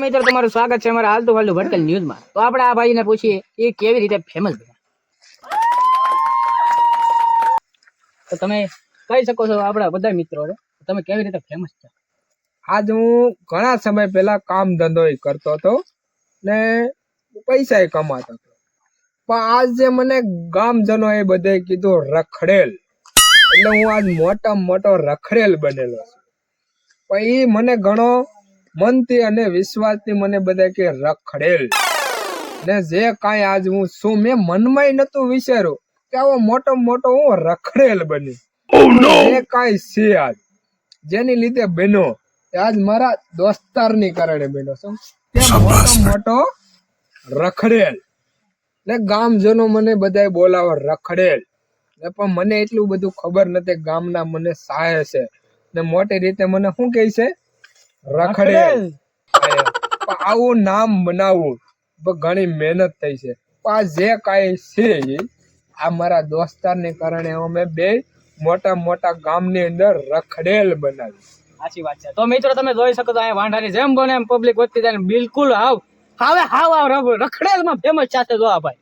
મિત્રો, તમારું સ્વાગત છે અમારા હાલતું હાલતું ભટકલ ન્યૂઝમાં. તો આપણે આ ભાઈને પૂછીએ, એ કેવી રીતે ફેમસ બન્યા? તો તમે કહી શકો છો આપણા બધા મિત્રો તમે કેવી રીતે ફેમસ છો? આજ હું ઘણા સમય પહેલા કામ ધંધો કરતો હતો ને પૈસા કમાતો હતો. પણ આજ જે મને ગામજનો એ બધે કીધું રખડેલ. એટલે હું આજ મોટા મોટો રખડેલ બનેલો છું. પણ એ મને ઘણો મનથી અને વિશ્વાસથી મને બધા કે રખડેલ ને જે કાંઈ આજ હું શું મેં મનમાંય નતું વિચાર્યું કે આવો મોટો મોટો હું રખડેલ બની. જે કાંઈ છે આજ જેની લીધે બન્યો આજ મારા દોસ્તારની કારણે બન્યો શું મોટો મોટો રખડેલ ને ગામજનો મને બધાય બોલાવે રખડેલ ને પણ મને એટલું બધું ખબર નથી ગામના મને સાહે છે. ને મોટી રીતે મને શું કહે છે? રખડેલ. આવું નામ બનાવવું ઘણી મહેનત થઈ છે. આ જે કાંઈ છે આ મારા દોસ્તારને કારણે અમે બે મોટા મોટા ગામની અંદર રખડેલ બનાવી સાચી વાત છે. તો મિત્રો તમે જોઈ શકો છો અહીંયા વાંઢાની જેમ બને એમ પબ્લિક વધતી જાય ને બિલકુલ હાવ. હાવે હાવ રખડેલ રખડેલમાં ફેમસ સાથે જો આ ભાઈ.